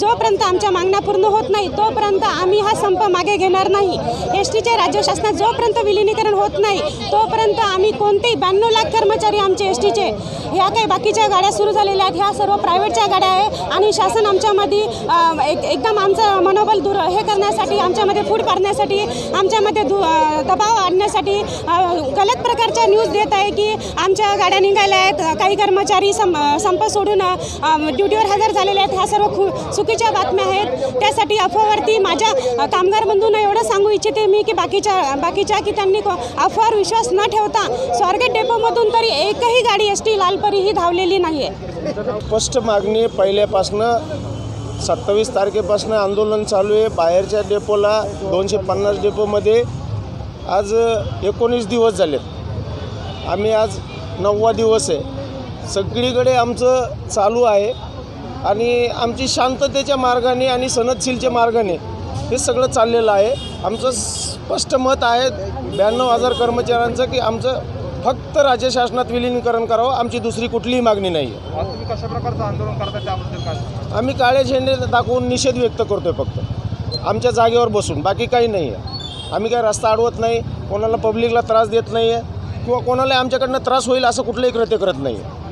जोपर्यंत आमच्या मागण्या पूर्ण होत नाही तोपर्यंत आम्ही हा संप मागे घेणार नाही. एस टीच्या राज्य शासनात जोपर्यंत विलिनीकरण होत नाही तोपर्यंत आम्ही कोणतेही ब्याण्णव लाख कर्मचारी आमचे एस टीचे ह्या काही बाकीच्या गाड्या सुरू झालेल्या आहेत. ह्या सर्व प्रायव्हेटच्या गाड्या आहे आणि शासन आमच्यामध्ये एक एकदम आमचं मनोबल दूर हे करण्यासाठी आमच्यामध्ये फूड पाडण्यासाठी आमच्यामध्ये दु दबाव आणण्यासाठी गलत प्रकारच्या न्यूज देत आहे की आमच्या गाड्या निघाल्या आहेत. काही कर्मचारी सं संप सोडून ड्युटीवर हजर झालेले आहेत. ह्या सर्व खू चुकीच्या बातम्या आहेत. त्यासाठी अफवावरती माझ्या कामगार बंधूंना एवढं सांगू इच्छिते मी की बाकीच्या बाकीच्या की त्यांनी को- अफवावर विश्वास न ठेवता स्वारगेट डेपोमधून तरी एकही गाडी एस टी लाल ही धावलेली नाही आहे स्पष्ट मागणी पहिल्यापासनं सत्तावीस तारखेपासून आंदोलन चालू आहे. बाहेरच्या डेपोला दोनशे पन्नास डेपोमध्ये आज एकोणीस दिवस झाले. आम्ही आज नववा दिवस आहे. सगळीकडे आमचं चालू आहे. आणि आमची शांततेच्या मार्गाने आणि सनदशीलच्या मार्गाने हे सगळं चाललेलं आहे. आमचं स्पष्ट मत आहे ब्याण्णव हजार कर्मचाऱ्यांचं की आमचं फक्त राज्य शासनात विलिनीकरण करावं आमची दुसरी कुठलीही मागणी नाही. आहे आज तुम्ही कशा प्रकारचं आंदोलन करता त्याबद्दल काय आम्ही काळे झेंडे दाखवून निषेध व्यक्त करतोय फक्त. आमच्या जागेवर बसून बाकी काही नाही आहे. आम्ही काही रस्ता अडवत नाही कोणाला पब्लिकला त्रास देत नाही आहे किंवा कोणाला आमच्याकडनं त्रास होईल असं कुठलंही कृत्य करत नाही आहे